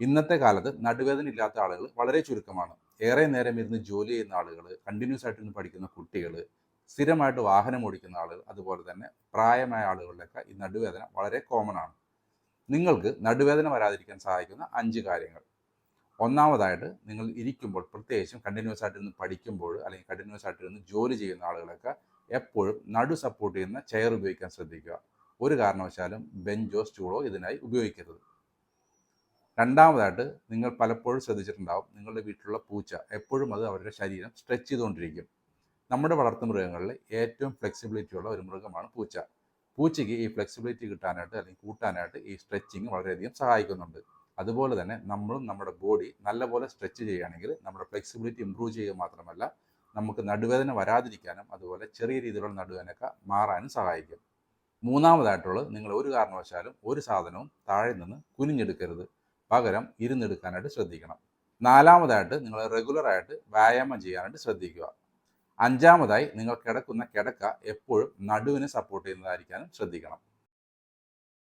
ഇന്നത്തെ കാലത്ത് നടുവേദന ഇല്ലാത്ത ആളുകൾ വളരെ ചുരുക്കമാണ്. ഏറെ നേരം ഇരുന്ന് ജോലി ചെയ്യുന്ന ആളുകൾ കണ്ടിന്യൂസ് ആയിട്ട് ഇരുന്ന് പഠിക്കുന്ന കുട്ടികൾ സ്ഥിരമായിട്ട് വാഹനം ഓടിക്കുന്ന ആളുകൾ അതുപോലെ തന്നെ പ്രായമായ ആളുകളിലൊക്കെ ഈ നടുവേദന വളരെ കോമൺ ആണ്. നിങ്ങൾക്ക് നടുവേദന വരാതിരിക്കാൻ സഹായിക്കുന്ന അഞ്ച് കാര്യങ്ങൾ. ഒന്നാമതായിട്ട് നിങ്ങൾ ഇരിക്കുമ്പോൾ പ്രത്യേകിച്ചും കണ്ടിന്യൂസ് ആയിട്ട് ഇരുന്ന് പഠിക്കുമ്പോൾ അല്ലെങ്കിൽ കണ്ടിന്യൂസ് ആയിട്ട് ഇരുന്ന് ജോലി ചെയ്യുന്ന ആളുകളൊക്കെ എപ്പോഴും നടു സപ്പോർട്ട് ചെയ്യുന്ന ചെയർ ഉപയോഗിക്കാൻ ശ്രദ്ധിക്കുക. ഒരു കാരണവശാലും ബെഞ്ചോ സ്റ്റൂളോ ഇതിനായി ഉപയോഗിക്കരുത്. രണ്ടാമതായിട്ട് നിങ്ങൾ പലപ്പോഴും ശ്രദ്ധിച്ചിട്ടുണ്ടാവും നിങ്ങളുടെ വീട്ടിലുള്ള പൂച്ച എപ്പോഴും അത് അവരുടെ ശരീരം സ്ട്രെച്ച് ചെയ്തുകൊണ്ടിരിക്കും. നമ്മുടെ വളർത്തു മൃഗങ്ങളിൽ ഏറ്റവും ഫ്ലെക്സിബിലിറ്റി ഉള്ള ഒരു മൃഗമാണ് പൂച്ച. പൂച്ചയ്ക്ക് ഈ ഫ്ലെക്സിബിലിറ്റി കിട്ടാനായിട്ട് അല്ലെങ്കിൽ കൂട്ടാനായിട്ട് ഈ സ്ട്രെച്ചിങ് വളരെയധികം സഹായിക്കുന്നുണ്ട്. അതുപോലെ തന്നെ നമ്മളും നമ്മുടെ ബോഡി നല്ലപോലെ സ്ട്രെച്ച് ചെയ്യുകയാണെങ്കിൽ നമ്മുടെ ഫ്ലെക്സിബിലിറ്റി ഇമ്പ്രൂവ് ചെയ്യുക മാത്രമല്ല നമുക്ക് നടുവേദന വരാതിരിക്കാനും അതുപോലെ ചെറിയ രീതിയിലുള്ള നടുവേദനയൊക്കെ മാറാനും സഹായിക്കും. മൂന്നാമതായിട്ടുള്ളത് നിങ്ങൾ ഒരു കാരണവശാലും ഒരു സാധനവും താഴെ നിന്ന് കുനിഞ്ഞെടുക്കരുത്. പകരം ഇരുന്നെടുക്കാനായിട്ട് ശ്രദ്ധിക്കണം. നാലാമതായിട്ട് നിങ്ങൾ റെഗുലറായിട്ട് വ്യായാമം ചെയ്യാനായിട്ട് ശ്രദ്ധിക്കുക. അഞ്ചാമതായി നിങ്ങൾ കിടക്കുന്ന കിടക്ക എപ്പോഴും നടുവിനെ സപ്പോർട്ട് ചെയ്യുന്നതായിരിക്കാനും ശ്രദ്ധിക്കണം.